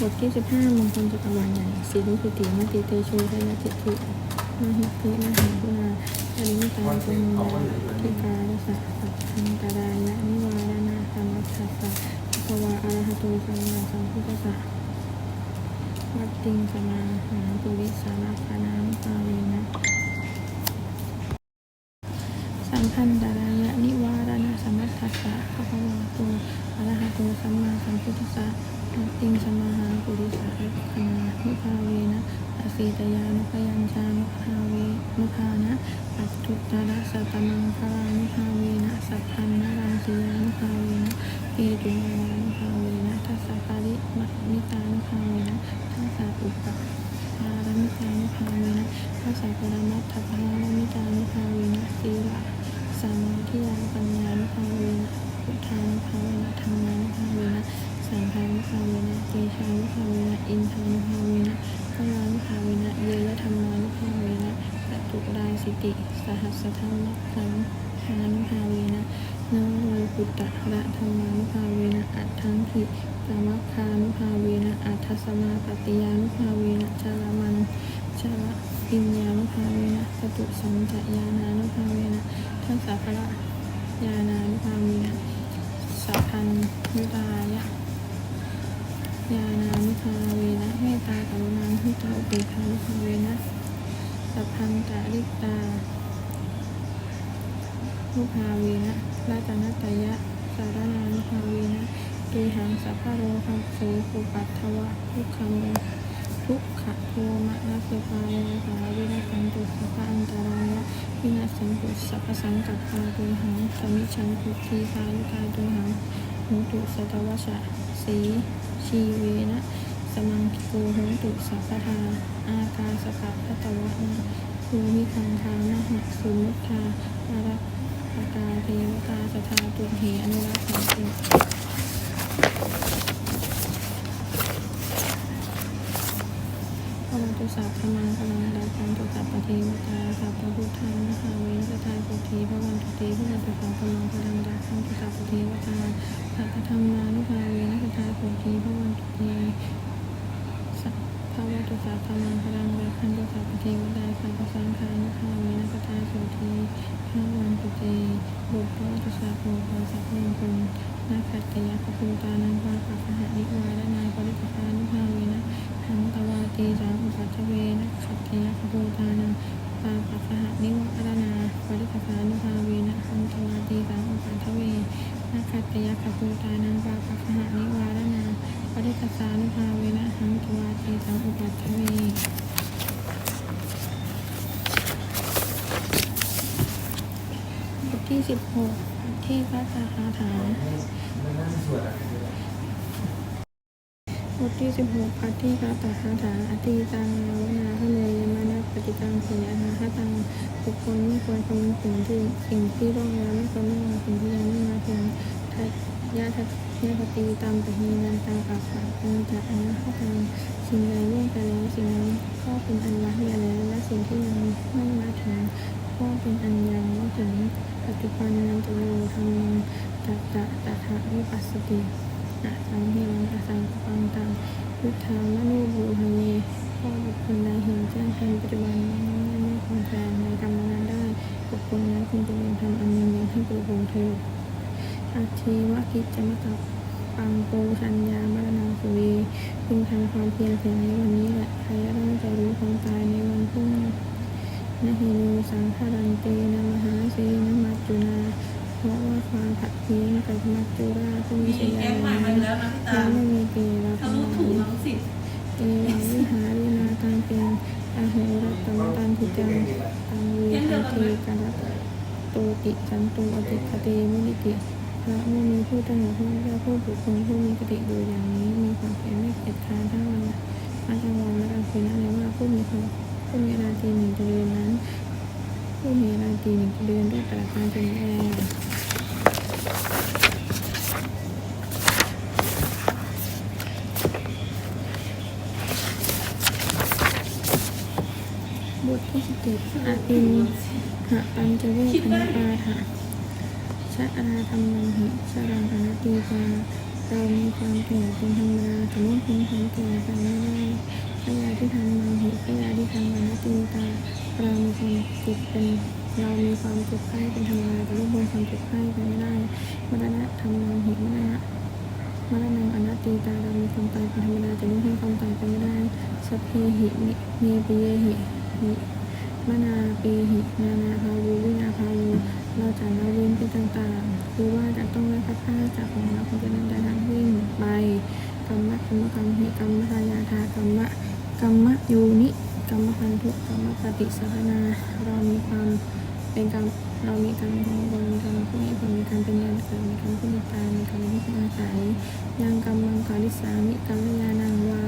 บทที่สิบห้ามงคลจักรวาลใหญ่สีลุปิติมติเตโชทยติทิมหิติมหาพุนาอริมิตาจุนาทิกาลสัพพันตรายะนิวารณาธรรมัสสะภควาอรหะโตสัมมาสัมพุทธัสสะวัตติงสมาหาปุริสารัพานานุภาเวนะสัมพันธารายะนิวารณสมัตถัสสะภะคะวะโตอรหะโตสัมมาสัมพุทธัสสะ ตติงสมมาหาปุริสาเอคนานุภาเวนะอาศีตยานุพยัญชานุภาเวนุภานะปัจจุตระสัตมังคลานุภาเวนะสัพพันนรังสียานุภาเวนะเอตุมาวานุภาเวนะทัสสะปาริม สันตาริตานุภาเวนะราชนัตยะ สารนานุภาเวนะตุยหังสัพพะโรคัมโสปุปัตถวะทุกขังทุกขะโทมะนัสปายาสาวิรักันตุสัพพะอันตรายะวินาศสังกุสัพพสังกัปปาตุหังสมิชันทุทีคายุกาตุหังหุตุสตวชะสีชีเวนะ สมังคิโกหุตุสัพพทา อากาสัพตวะนะ ภูมิคันธามหะสุมุทาอารักปกาเทวตาสทาตุเหอนุรักษ์ขันติพระตุสัพพมังพลังดาคันตุสัพพเทวตาสัพพพุทธานะคะเวนสตาปุถีพระวันตุเตพระวันตุสัพพมังพลังดาคันตุสัพพเทวตาสัพพธรรมานุภาเวนสตาปุถีพระวันตุเตสั พพวัตุสัพพมังพลังดาคันตุสัพพเทวตาสัพพสังฆานุภาเวนสตาปุถีพระวันตุเตบุตรวัตุสัพพโมภาสัพพมงคลนาคัตยะขภูตานังภาปัสหะนิวาระนายปริปภานุภาเวนะหังตวาตีจังอุปัชเวนะขัตตยะขภูตานังปาปัสสหนิวารนาปริปภานุภาเวนะหังตวาตีจังอุปัชเวนะขัตตยะขภูตานังปาปัสสหนิวารนา ปริปภานุภาเวนะหังตวาตีจังอุปัชเวบทที่สิบหกที่พระสาคาถาบทที่สิบหกปัตติกาตาคาถาอติตังนาวนาพเนยมานะปฏิตังเสียนาคตังบุคคลไม่ควรคำนึงถึงที่สิ่งที่ร่วงแล้วไม่ควรไม่มาสิ่งที่ยังไม่มาถึงทัศยาทัศ ยาปฏิตามปหีนันตามปักปักอันจะอนาคตังสิ่งใดล่วงไปแล้วสิ่งนั้นก็เป็นอันละเหียดแล้วและสิ่งที่ยังไม่มาถึงก็เป็นอันยังไม่ถึงปัจจุบันนันตโยธรรมังตัตตะตถาวิปัสสติอะสังเฮรังอสังปังตังพุทธามนุบูหเยข้อบุคคลใดเห็นแจ้งในปัจจุบัน ชีวกิจจมกับปังโปชัญญามรณาสุวีพึงทำความเพียรเสียในวันนี้แหละใครต้องจะรู้ความตายในวันพรุ่งนี้นะฮิโนสังฆารันเตนะมหาเสนมัจจุนาเพราะว่าความขัดเพี้ยนกับมัจจุราชมีมีชแก๊ยงใหม่มาแล้วนะพี่ตาและไม่มีเกลาเขาภารู้ถูกน้องสิเอวังวิหารินาตังเป็นอาโหรัตมตันทิจังตังเวทันเทกรัตโตติสันโตอติคเตมุนิติ พระเมื่อมีผู้ตั้งอยู่ผู้เจ้าผู้บุคคลผู้มีกติอยู่อย่างนี้ มีความเพียรไม่เกียจคร้านทั้งวันทั้งกลางวันและกลางคืนนั่นเลยว่าผู้มีความผู้มีราตรีหนึ่งเดือนนั้นผู้มีราตรีหนึ่งเดือนด้วยประการจนแรงบทที่สิบเจ็ดอาตินหะปัญจเวทนาปาถะ ชะอาธรรมังหิชรังอนัตติกาเรามีความแก่เป็นธรรมดาจะมุ่งพ้นทั้งตัวไปไม่ได้พยาที่ทำมังหิพยาที่ทำมานาตีตาเรามีความเจ็บเป็นเรามีความเจ็บไข้เป็นธรรมดาแต่ลูกบนความเจ็บไข้ไปไม่ได้มรณะทำมังหิมรณะมรณะอนัตตีตาเรามีความตายเป็นธรรมดาแต่ลูกให้ความตายไปไม่ได้สัพเพหิเมปิเยหิหิมนาปีหินานาภาวู จากของเราคนจะนั้นได้ทางวิ่งไปกรรมะกรรมกรรมหิกรรมทายาทากรรมะกรรมะยูนิกรรมพันธุกรรมปฏิสัพนา เรามีความเป็นกรรมเรามีกรรมของบนมีกรรมผู้ให้ผลมีกรรมเป็นยานเกิดมีกรรมผู้มีตามีกรรมที่อาศัยยังกรรมังกาลิสามิกรรมยานังวา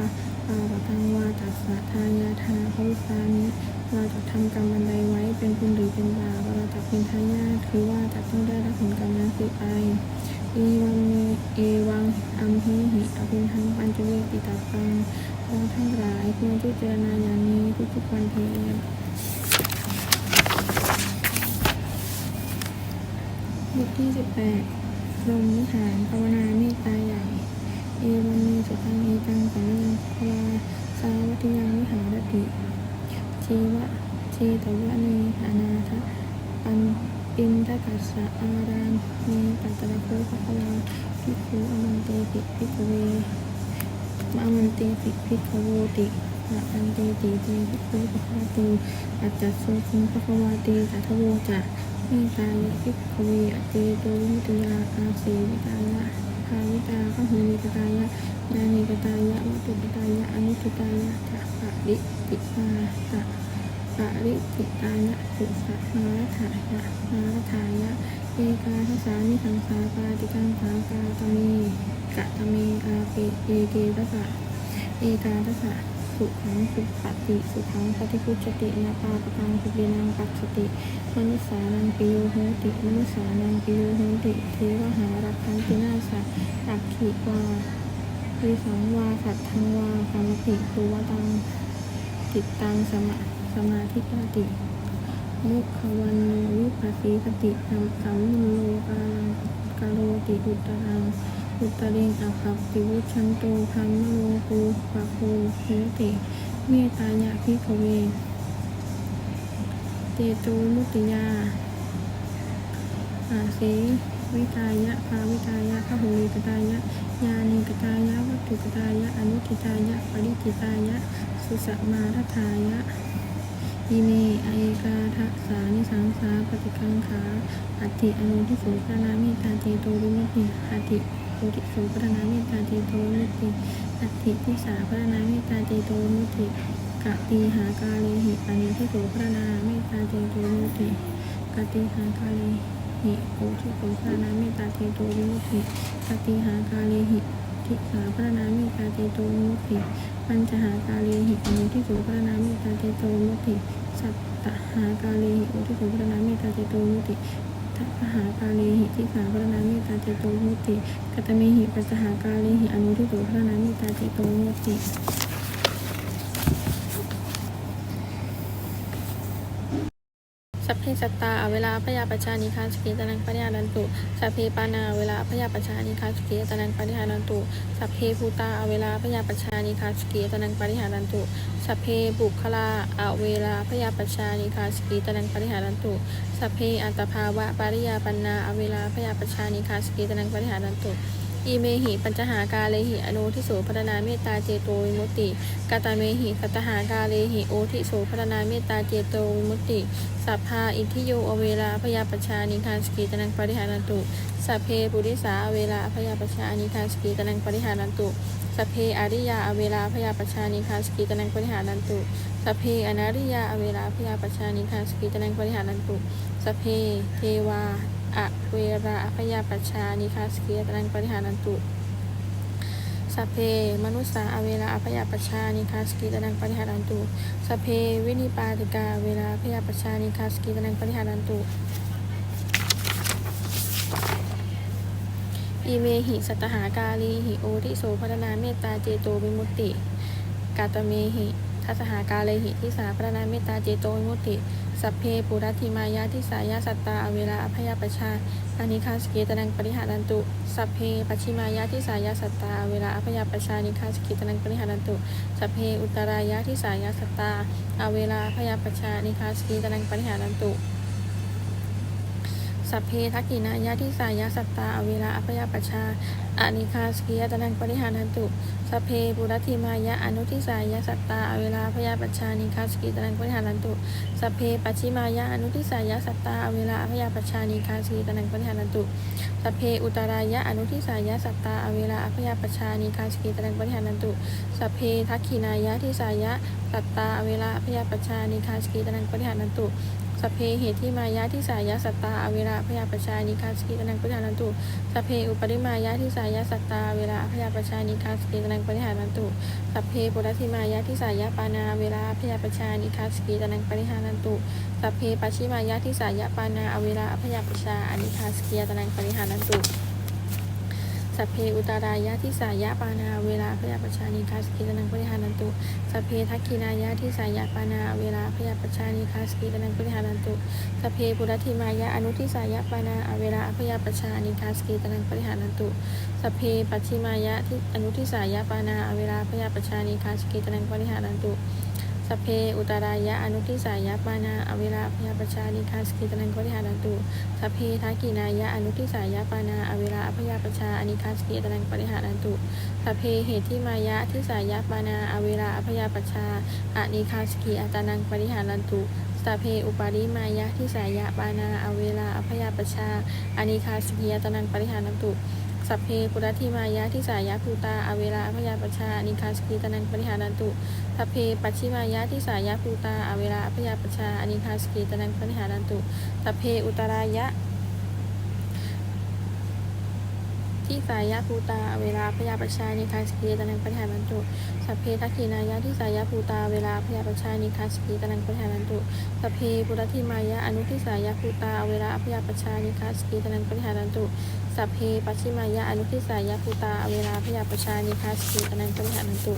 ปาปะทังวาตัสสะทายาทาภวิสามิเราจะทำกรรมอันใดไว้เป็นบุญหรือเป็นบาปเราจะเป็นทายาทคือว่าจะต้องได้รับผลกรรมนั้นสืบไป อวังเอวังอัมหิหิอภินังปัญจเวกิตาปังเราทั้งหลายควรที่เจรณาอย่างนี้ทุกๆวันเถิดบทที่สิบแปดลมนิหารภาวนาเมตตาใหญ่ เอวังเมสุตังเอตังสัมยังพลาสาวัติยังวิหารติชีวะเชตวะเนอนาทะปัน ปินทกัสสะอารามเนปัตตะโคภะคะวาภิกขุอมันเตปิภิกขเวมะมันเตปิภิกขโวติอะปันเตติเตภิกขุภะคะตูอัจจัสโสคุภะคะวาเตสัทโวจะเมตตายะภิกขเวอเตโตวิมุตยาอาเสวิตายะภาวิตาพหุมิกตายะญาณิกตายะวัตุกตายะอนุตตายะจะปะริปิมาตะ ปาริจิตายะสุสะมารัฐายะมารัฐายะเอกาทัสานิสังสาปาติกังสากาตเมกะตเมอาเปเอเกทัสะเอกาทัสะสุขังสุปฏิสุขังปฏิพุชตินาปาปะังสุปินังปัสติมนุสานังปิโยโหติมนุสานังปิโยโหติเทวหารักขันตินาสัอักขิวาวิสังวาสัทธังวากรรมติภูวตังจิตตังสมะ สมาธิปติมุขวันโนวิปัสสีปฏิสัมสัมมุโลกาลังกาโรติอุตรังอุตริงอภัพติวุชันโตธรรมโลกูปะโคโหติเมตายะพิกเว เตโตมุติยาอาเสวิตายะภาวิตายะพหุลิกตายะญาณิกตายะวัตถุกตายะอนุทิตายะปริจิตายะสุสมาทธายะ อิเมอเอกาทะสานิสังสาปฏิกังขาอัติอนุทิโสพระนามิตาเจโตวิมุติอัตติโพธิโสพระนามิตาเจโตวิมุติอัติทิสาพระนามิตาเจโตวิมุติกะตีหากาเลหิอนุทิโสพระนามิตาเจโตวิมุติกะตีหากาเลหิโพธิโสพระนามิตาเจโตวิมุติกะตีหากาเลหิทิสาพระนามิตาเจโตวิมุติ ปัญจหากาเลหิอนุที่สพระนามีตาเจโตมุติ สัตตหากาเลหิอุที่สพระนามีตาเจโตมุติทัพหากาเลหิที่สาพระนามีตาเจโตมุติกัตเมหิปัญจหากาเลหิอนุที่สพระนามีตาเจโตมุติ สัพเพสัตตาอเวลาพยาปชานิคาสกิตนังปริหารันตุสัพเพปานาเวลาพยาปชานิคาสกิตนังปริหารันตุสัพเพภูตาอเวลาพยาปชานิคาสกิตนังปริหารันตุสัพเพบุคลาอเวลาพยาปชานิคาสกิตนังปริหารันตุสัพเพอัตภาวะปริยาปันนาอเวลาพยาปชานิคาสกิตนังปริหารันตุ อีเมหิปัญจหากาเลหิอนุทิโสพัฒนาเมตตาเจโตวิมุตติกาตาเมหิสัตหากาเลหิโอทิโสพัฒนาเมตตาเจโตวิมุตติสัพพาอิทิโยอเวลาพยาปชานิคานสกีตนังปริหารันตุสัพเพปุริสาเวลาพยาปชานิคานสกีตนังปริหารันตุสัพเพอริยาอเวลาพยาปชานิคานสกีตนังปริหารันตุสัพเพอนาริยาอเวลาพยาปชานิคานสกีตนังปริหารันตุสัพเพเทวา อะเวราอพยาปชานิคานสกีตนังปริหารันตุสเพ มนุสสาอเวลาอพยาปชานิคาสกิตนังปริหารันตุสเพ วินิปาติกา เวลาอพยาปชานิคาสกิตนังปริหารันตุอีเมหิสัตหากาลีหิโอทิโสพัฒนาเมตตาเจโตวิมุตติ กาตเมหิทัสหากาเลหิทิสาพัฒนาเมตตาเจโตวิมุตติ สัพเพปุรัติมายาทิสายาสัตตาอเวลาอภยปชชาอานิคาสกิตนังปริหารันตุ สัพเพปัชิมายาทิสายาสัตตาเวลาอภยปชชานิคาสกิตนังปริหารันตุ สัพเพอุตรายาทิสายาสัตตาอเวลาอภยปชชานิคาสกิตนังปริหารันตุ สัพเพทักกินายาทิสายาสัตตาอเวลาอภยาปชาอานิคาสกียตนังปริหารันตุสัพเพปุรัติมายะอนุทิสายะสัตตาอเวลาพยาปชานิคาสกิตนังปริหารันตุสัพเพปัชิมายะอนุทิสายะสัตตาอเวลาพยาปชานิคาสกิตนังปริหารันตุสัพเพอุตรายะอนุทิสายะสัตตาอเวลาพยาปชานิคาสกิตนังปริหารันตุสัพเพทักขินายะทิสายะสัตตาอเวลาพยาปชานิคาสกิตนังปริหารันตุ สัพเพเหติมายะที่สายะสัตตาอเวลาพยาปัชชานิคาสกิตนังปริหารันตุสัพเพอุปริมายะที่สายะสัตตาเวลาพยาปชานิคาสกิตนังปริหารันตุสัพเพปุรัติมายะที่สายะปานาเวลาพยาปชานิคาสกิตนังปริหารันตุสัพเพปัชชิมายะที่สายะปานาเวลาพยาปชาอนิคาสกิตนังปริหารันตุ สัพเพอุตรายะทิสายะปานาเวลาพยาปชานิคาสกิตนังปริหารันตุสัพเพทักขินายะทิสายะปานาเวลาพยาปชานิคาสกิตนังปริหารันตุสัพเพปุรัติมายะอนุทิสายะปานาเวลาพยาปชานิคาสกิตนังปริหารันตุสัพเพปัชิมายะที่อนุทิสายะปานาเวลาพยาปชานิคาสกิตนังปริหารันตุ สเพ อุตรายะ อนุทิสายะปานา อเวลาพยาปชานิคาสกิตนังปริหารันตุสเพทักกินายะ อนุทิสายะปานา อเวลาพยาปชาอนิคาสกิตนังปริหารันตุสเพเหติมายะทิสายะปานา อเวลาพยาปชาอนิคาสกิอัตานังปริหารันตุสเพอุปาริมายะทิสายะปานา อเวลาอภยาปชาอานิคาสกิยตนังปริหานันตุ สัพเพปุรัติมายะทิสายะภูตาอเวลาพยาปชาอานิคาสกีตนังปริหารันตุสัพเพปัชชิมายะทิสายะภูตาอเวลาพยาปชาอานิคาสกีตนังปริหารันตุสัพเพอุตรายะ ที่สายะภูตาเวลาพยาปชานิคาสกีตนังปัญหารันตุสัพเพทักขินายะที่สายะภูตาเวลาพยาปชานิคาสกีตนังปัญหารันตุสัพเพปุรติมายะอนุที่สายะภูตาเวลาพยาปชานิคาสกีตนังปัญหารันตุสัพเพปัชชิมายะอนุที่สายะภูตาเวลาพยาปชานิคาสกีตนังปัญหารันตุ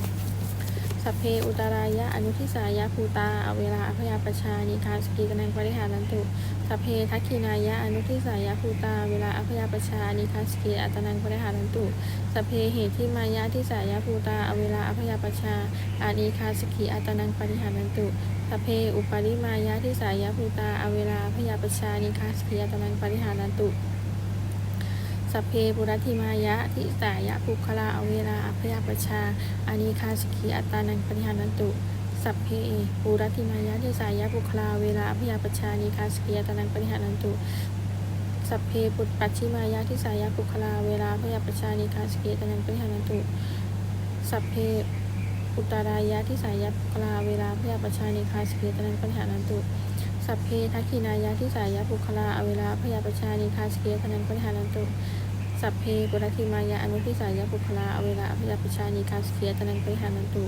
สัพเพอุตรายะอนุทิสายะภูตาเวลาอภยาปชานิคาสกีกนังปริหารันตุสัพเพทักขินายะอนุทิสายะภูตาเวลาอภยาปชานิคาสกีอัตนังปริหารันตุสัพเพเหติมายะทิสายะภูตาเวลาอภยาปชาอานิคาสกีอัตนังปริหารันตุสัพเพอุปาริมายะทิสายะภูตาเวลาอภยาปชานิคาสกีอัตนังปริหารันตุ สัพเพปุรัติมายะทิสายะปุคลาอเวลาอภยาปชาอานิคาสกีอัตตานังปริหารันตุสัพเพปุรัติมายะทิสายะปุคลาเวลาอภยาปชานิคาสกีอัตตานังปริหารันตุสัพเพปุตปัชิมายะทิสายะปุคลาเวลาอภยาปชานิคาสกีอัตตานังปริหารันตุสัพเพอุตรายะทิสายะปุคลาเวลาอภยาปชานิคาสกีอัตตานังปริหารันตุ สัพเพทักขินายะทิสายะปุคลาอเวลาพยาปชานิคาสเกียตนังปริหารันตุสัพเพปุรัติมายะอนุทิสายะปุคลาอเวลาพยาปชานิคาสเกียตนังปริหารันตุ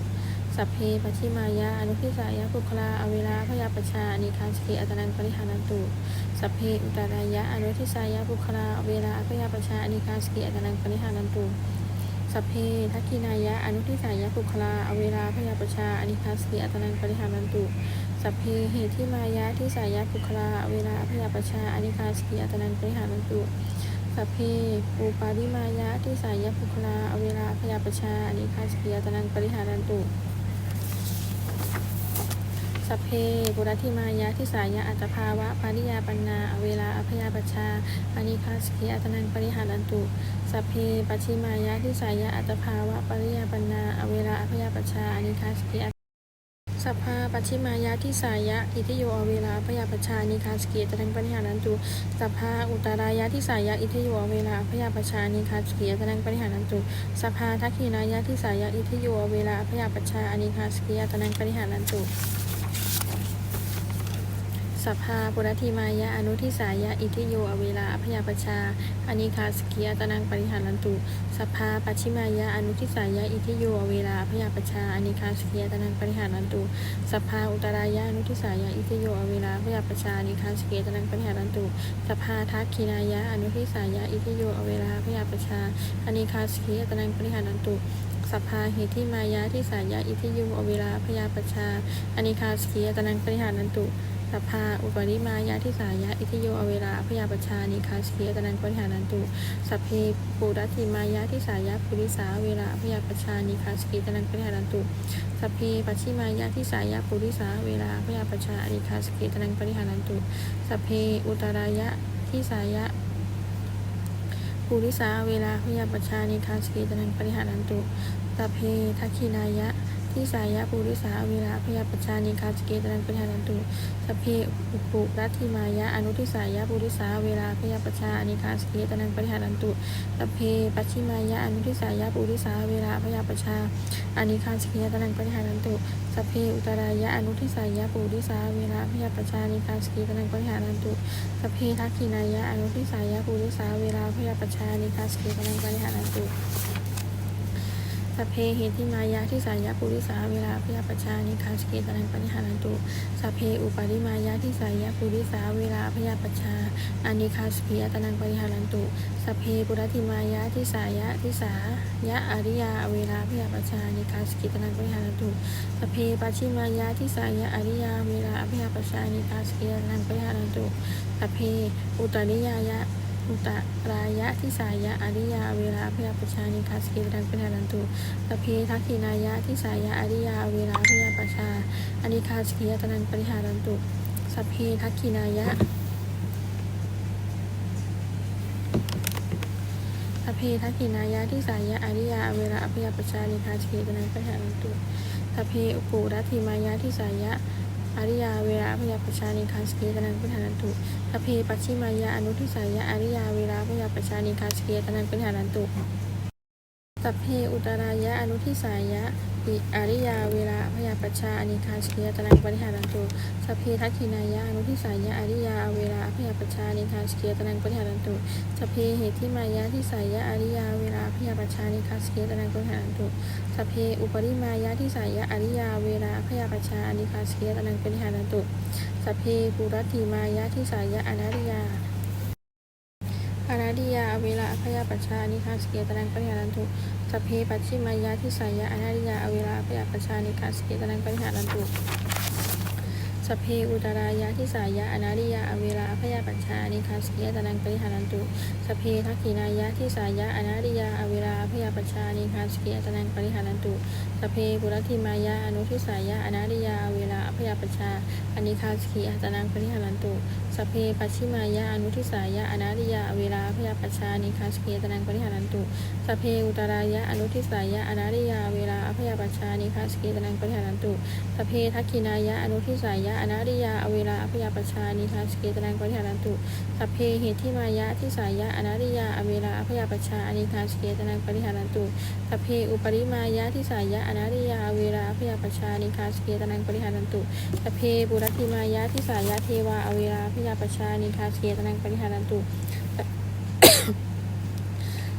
สัพเพปัชิมายะอนุทิสายะปุคลาอเวลาพยาปชานิคาสเกียตนังปริหารันตุสัพเพอุตรายะอนุทิสายะปุคลาอเวลาพยาปชานิคาสเกียตนังปริหารันตุสัพเพทักขินายะอนุทิสายะปุคลาอเวลาพยาปชาอนิคาสเกียตนังปริหารันตุ สัพเพเหตุที่มายะที่สายะปุคลา เวลาพยาปชาอนิคาสกิอัตนันปริหารันตุสัพเพปูปาริมายะที่สายะปุคลา เวลาพยาปชาอนิคาสกิอัตนันปริหารันตุสัพเพปุรัติมายะที่สายะอัตภาวะปาริยาปันนาเวลาอภยาปชาอนิคาสกิอัตนันปริหารันตุสัพเพปัชิมายะที่สายะอัตภาวะปาริยาปันนาเวลาอภยาปชาอนิคาสกิอัต สัพพาปัชชิมายะที่สายะอิทิโยอเวลาพยาปชานิคาสเกีตนังปริหารันตุสัพพาอุตรายะที่สายะอิทิโยอเวลาพยาปชานิคาสเกีตนังปริหารันตุสัพพาทักขีนายะที่สายะอิทิโยอเวลาพยาปชานิคาสเกีตนังปริหารันตุ สัพพาปุรติมายะอนุทิสายะอิทิโยอเวลาอภยาปชาอนิคาสกิยตนังปริหารันตุสัพพาปัชชิมายะอนุทิสายะอิทิโยอเวลาอภยาปชาอนิคาสกิยตนังปริหารันตุสัพพาอุตรายะอนุทิสายะอิทิโยอเวลาอภยาปชาอนิคาสกิยตนังปริหารันตุสัพพาทักขินายะอนุทิสายะอิทิโยอเวลาอภยาปชาอนิคาสกิยตนังปริหารันตุสัพพาหิทิมายะทิสายะอิทิยุอเวลาพยาปชชาอนิคาสกียตนังปริหานันตุ สัพพาอุปริมายะทิสายะอิทิโยอเวลาพยาปชานิคาสกียตนังปริหานันตุสัพเพปุรัติมายะทิสายะปุริสาเวลาพยาปชานิคาสกียตนังปริหานันตุสัพเพปัชชิมายะทิสายะปุริสาเวลาพยาปชานิคาสกียตนังปริหานันตุสัพเพอุตรายะทิสายะปุริสาเวลาพยาปชานิคาสกีตนังปริหารันตุสัพเพทักขินายะ ทิสายะปุริสาเวลาพยาปชชานิคาสกีตนังปริหารันตุสเพอุปุรัติมายะอนุทิสายะปุริสาเวลาพยาปชชานิคาสกีตนังปริหารันตุสเพปัชิมายะอนุทิสายะปุริสาเวลาพยาปชชาอนิคาสกีตนังปริหารันตุสเพอุตรายะอนุทิสายะปุริสาเวลาพยาปชชานิคาสกีตนังปริหารันตุสเพทักขินายะอนุทิสายะปุริสาเวลาพยาปชชานิคาสเกกำลังปริหารันตุ สพเพเหติมายะทิสายะปุริสาเวลาพยาปชานิคาสเกกำลังปริหารันตุสพเพอุปาริมายะทิสายะปุริสาเวลาพยาปชาอานิคาสเกียตนังปริหารันตุสพเพปุรติมายะทิสายะทิสายะอริยาเวลาพยาปชานิคาสเกตนังปริหารันตุสพเพปัชิมายะทิสายะอริยาเวลาพยาปชานิคาสเกตนังปริหารันตุสัพเพอุตริยายะ อุตรายะทิสายะอริยาเวลาพยาปชานิคาสกิรังเป็นหารันตุสัพเพทักขินายะทิสายะอริยาเวลาพยาปชาอนิคาสกิยตนังปริหารันตุสัพเพทักขินายะสัพเพทักขินายะทิสายะอริยาเวลาพยาปชานิคาสกิยตนังปริหารันตุสัพเพอุปุรัติมายะทิสายะ อาริยาเวราพยาปชานิคาสเกตนังเป็นหานันตุทเพปัชชิมายาอนุทิสายะอาริยาเวราพยาปชานิคาสเกตนังเป็นหานันตุ สัพเพอุตรายะอนุทิสายะอิอริยาเวลาพยาปชาอนิคาสเกตนังปริหารันตุสัพเพทักขินายะอนุทิสายะอริยาเวลาพยาปชาอนิคาสเกตนังปริหารันตุสัพเพเหติมายะทิสายะอริยาเวลาพยาปชาอนิคาสเกตนังปริหารันตุสัพเพอุปริมายะทิสายะอริยาเวลาพยาปชาอนิคาสเกตนังป็นหานันตุสัพเพปุรติมายะทิสายะอนาริยา อนาริยาเวลาพยาปัชานิคาสเกตนังป็นหานันตุสเพปัชชิมายะทิสายะอนาริยาเวลาพยาปัชานิคาสเกตนังป็นหานันตุสเพอุตรายะทิสายะอนาริยาเวลาพยาปัชชานิคาสเกตนังปริหารันตุสเพทักขินายะทิสายะอนาริยาเวลาพยาปัชชานิคาสเกตนังปริหารันตุสเพปุรติมายะอนุทิสายะอนาริยาเวลาพยาปัชชาอนิคาสเกตนังปริหารันตุ สเพปัชชิมายะอนุทิสายะอนาริยาเวลาพยาปัชานิคาสเกตนังปริหารันตุสเพอุตรายะอนุทิสายะอนาริยาเวลาพยาปัชานิคาสเกตนังปริหารันตุสเพทักขินายะอนุทิสายะอนาริยาเวลาพยาปชานิทาสเกตนังปริหารันตุสเพเหตุที่มายะที่สายะอนาริยาเวลาพยาปชานิทาสเกตนังปริหารันตุสเพอุปริมายะที่สายะอนาริยาเวลาพยาปชานิทาสเกตนังปริหารันตุสเพบุรติมายะที่สายะเทวาอเวลาพยาาปชานิทาสเกตนังปริหารันตุ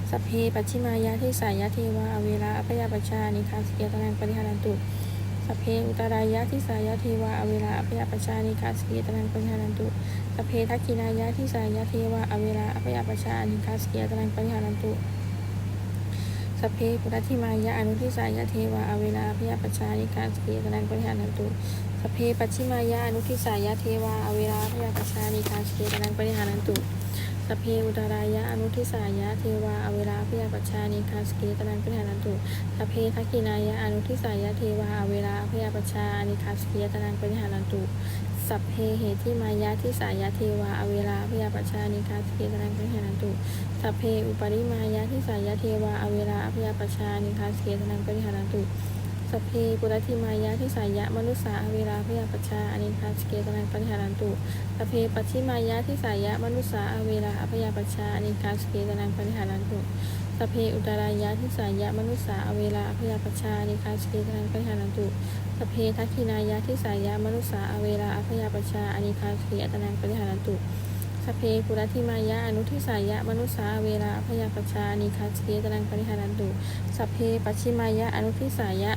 สัพเพปัชิมายะที่สายะเทวาอเวลาพยาปชานิทาสเกตนังปริหารันตุสัพเพอุตรายะที่สายะเทวาอเวลาอภยาปชานิคาสเกตนังปริหารันตุสัพเพทักกินายะที่สายะเทวาอเวลาอภยาปชานิคาสเกตนังปริหารันตุ สเพปุรัติมายะอนุทิสายะเทวาอเวลาอภยปชานิคาสเกตนังปริหารันตุสเพปัจฉิมายะอนุทิสายะเทวาอเวลาอภยปชานิคาสเกตนังปริหารันตุสเพอุตรายะอนุทิสายะเทวาอเวลาพยาปัชานิคาสเกตนังปริหารันตุสเพทักขินายะอนุทิสายะเทวาอเวลาพยาปัชานิคาสเกตนังปริหารันตุสัพเพเหติมายะทิสายะเทวาอเวลาพยาปัชชานิคาสเกตนังปริหารันตุสัพเพอุปริมายะทิสายะเทวาอเวลาพยาปัชชานิคาสเกตนังปริหารันตุสัพเพปุรติมายะทิสายะมนุสสาเวลาพยาปัชชาอนิคาสเกตนังปริหารันตุสัพเพปัชิมายะทิสายะมนุสสาเวลาอภยาปัชชาอนิคาสเกตนังปริหารันตุ สเพอุตรายะทิสายะมนุษสาเวลาอภยาปชชานิคาสเกตนังปริหารันตุสเพทักขินายะทิสายะมนุษสาเวลาอภยาปชชาอนิคาสีอัตนังปริหารันตุสเพปุรติมายะอนุทิสายะมนุษสาเวลาอภยาปชชานิคาสเกตนังปริหารันตุสเพปัชชิมายะอนุทิสายะ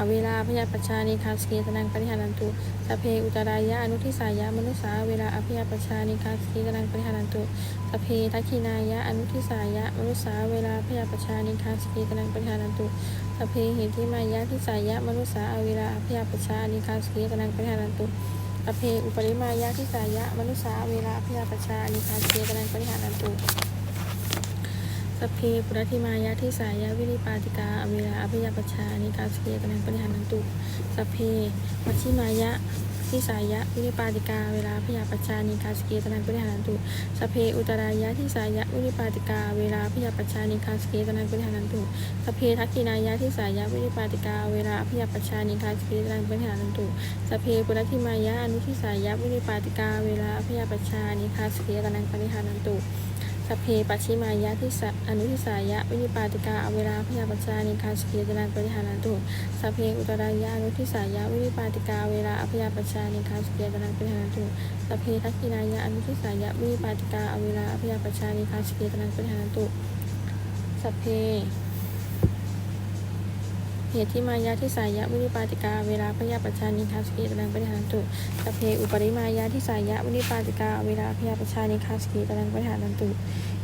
อเวลาพยาปัชชานิคาสเกตนังปริหารันตุสเพอุตรายะอนุทิสายะมนุสาเวลาอภิยาปัชชานิคาสเกตนังปริหารันตุสเพทักขินายะอนุทิสายะมนุสาเวลาพยาปัชชานิคาสเกตนังปริหารันตุสเพเหติมายะทิสายะมนุสาเวลาอภิยาปัชชานิคาสเกตนังปริหารันตุสเพอุปริมายะทิสายะมนุสาเวลาอภิยาปัชชานิคาสเกตนังปริหารันตุ สพเพปุรธิมายะที่สายะวิริปาติกาอเวลาอภิยปัชชานิกาสเกตนังปริหานันตุสเพมัชิมายะที่สายะวิริปาติกาเวลาอภิยปัชชานิกาสเกตนังปริหานันตุสเพอุตรายะที่สายะวิริปาติกาเวลาอภิยปัชชานิกาสเกตนังปริหานันตุสเพทักขินายะที่สายะวิริปาติกาเวลาอภิยปัชชานิกาสเกตนังปริหานันตุสเพปุรธิมายะอนุทิสายะวิริปาติกาเวลาอภิยปัชชานิกาสเกตนังปริหานันตุ สพเพปัชชิมายะที่สอนุทิสายะ วินิปาติกาอเวลาพยาปัจจานิคาสเกตนันปริหานันตุสพเพอุตรายะอนุทิสายะ วินิปาติกาเวลาอพยาปัจจานิคาสเกตนันปริหานันตุสพเพทักขินายะอนุทิสายะ วินิปาติกาอเวลาอพยาปัจจานิคาสเกตนันปริหานันตุสพเพ เหตุที่มายาที่สายะวินิปาติกา เวลาพยาปัจจานิคาสกีตรังปริหานตุสเพอุปริมายาที่สายะวินิปาติกา เวลาพยาปัจจานิคาสกีตรังปริหานตุ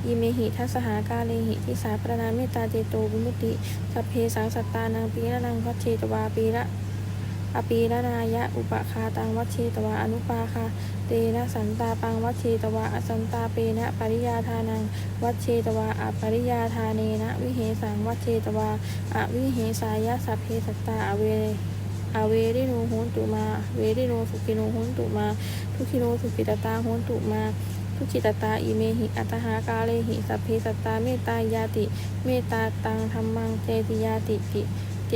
อิเมหิทัสหากาเลหิทิสาปรนาเมตตาเจโตวิมุติสัพเพสังสัตตานังปีละนังพัชเชตวาปีละ อปีละนายะอุปคาตังวัชเชตวาอนุปาคาเตนะสันตาปังวัชเชตวาอสันตาเปนะปริยาทานังวัชเชตวาอปริยาทาเนนะวิเหสังวัชเชตวาอวิเหสายะสัพเพสัตตาอเวอเวริโนโหนตุมา เวริโนสุขิโนโหนตุมา ทุกิโนสุขิตตาโหนตุมา ทุจิตตาอิเมหิอัตหากาเลหิสัพเพสัตตาเมตตายาติ เมตตาตังธรรมังเจติยาติติเจ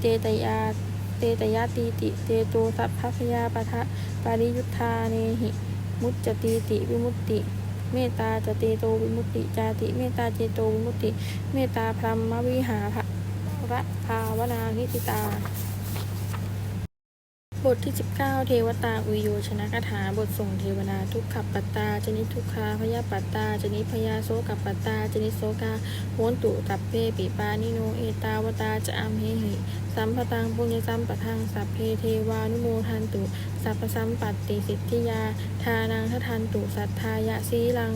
เจตยา เตตยาติติ เตโตสัพพพยาปะทะปาริยุทธาเนหิ มุจจติติวิมุตติ เมตตาจเตโตวิมุตติ จาติ เมตตาเจโตวิมุตติ เมตตาพรหมวิหารระภาวนานิติตา บทที่ 19 เทวตาอุโยชนะคาถาบทส่งเทวนาทุกขับปัตตาจนิทุกขาพยาปัตตาจนิพยาโสกับปัตตาจนิโสกาโหนตุตับเพปิปานิโนเอตาวตาจะอัมเหหิ สัมปตังปุญญสัมปทังสัพเพเทวานุโมทันตุสัพพสัมปัตติสิทธิยา ทานังททันตุสัทธายะสีลัง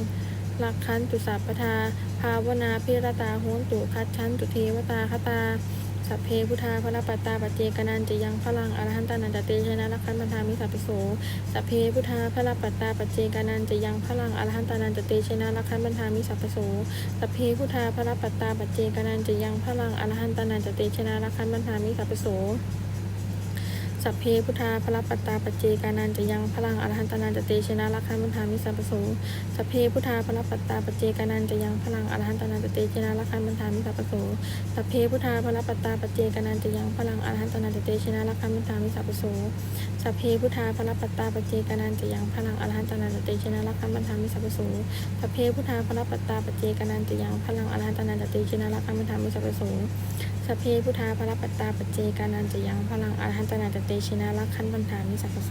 ลักขันตุสัพพทา ภาวนาพิรตาโหนตุคัดชันตุเทวตาคตา สัพเพพุทธาพระปัตตาปัจเจกนันจะยังพลังอรหันตานันตเตชนะรักขันบันทามิสัพพโสสัพเพพุทธาพระปัตตาปัจเจกนันจะยังพลังอรหันตานันตเตชนะรักขันบันทามิสัพพโสสัพเพพุทธาพระปัตตาปัจเจกนันจะยังพลังอรหันตานันตเตชนะรักขันบันทามิสัพพโส สัพเพพุทธาพระปัตตาปจเจกานันจะยังพลังอรหันตานันจะเตชนะลักขันบันทามิสัพพโสสัพเพพุทธาพระปัตตาปจเจกานันจะยังพลังอรหันตานันจะเตชนะลักขันบันทามิสัพพโสสัพเพพุทธาพระปัตตาปจเจกานันจะยังพลังอรหันตานันจะเตชนะลักขันบันทามิสัพพโสสัพเพพุทธาพระปัตตาปจเจกานันจะยังพลังอรหันตานันจะเตชนะลักขันบันทามิสัพพโสสัพเพพุทธาพระปัตตาปจเจกานันจะยังพลังอรหันตานันจะเตชนะลักขันบันทามิสัพพโส สัพเพพุทธาพระปัตตาปัจเจกานันจะยังพลังอรหันตนาจเตชินาลักขันบันทามิสัพโส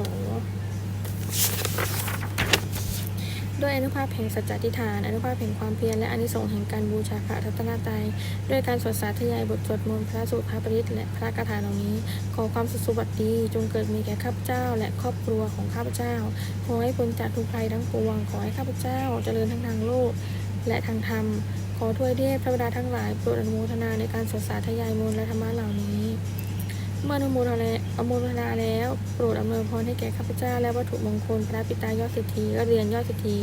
ด้วยอนุภาพแห่งสัจจิฐาน อนุภาพแห่งความเพียรและอนิสงส์แห่งการบูชาพระรัตนตรัยด้วยการสวดสาธยายบทสวดมนต์พระสูตรพระปริตและพระคาถาเหล่านี้ ขอความสุขสวัสดี จงเกิดมีแก่ข้าพเจ้า และครอบครัวของข้าพเจ้า ขอให้พ้นจากทุกภัยทั้งปวง ขอให้ข้าพเจ้าเจริญทั้งทางโลก และทางธรรม ขอถวยเทพพระบิดาทั้งหลายโปรดอนุโมทนาในการสวดสาธยายมนต์และธรรมะเหล่านี้ เมื่ออนุโมทนาแล้วอนุโมทนาแล้ว โปรดอำนวยพรให้แก่ข้าพเจ้าและวัตถุมงคลพระปิตายอดเศรษฐีและเรียนยอดเศรษฐี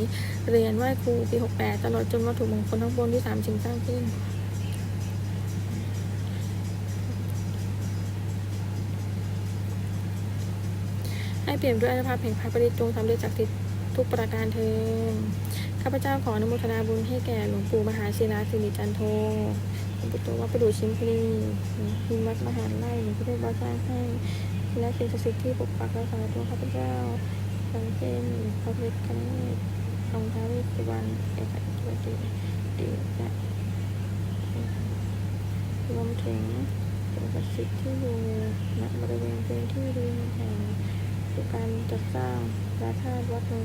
เรียนไหว้ครูปี68ตลอดจนวัตถุมงคลทั้งปวงที่สามชิงสร้างขึ้นให้เปลี่ยนด้วยอนุภาพแห่งพระปริตจงสำเร็จจากทิศทุกประการเทิน ข้าพเจ้าขออนุโมทนาบุญให้แก่หลวงปู่มหาศิลาสิริจันโทหลวงปู่โตวัดประดูชิมพลีหิมวัดมหาไร่หลวงพ่อเทพบาสร้างให้และสิ่งศักดิ์สิทธิ์ที่ปกปักรักษาตัวข้าพเจ้าสังเกตพระเพชรกันเนตองค์ท้าวเวสสุวรรณเอกอัครเดชเดชและรวมถึงสิ่งศักดิ์สิทธิ์ที่อยู่ณบริเวณพื้นที่ริมแห่งการจัดสร้างพระธาตุวัดหลวง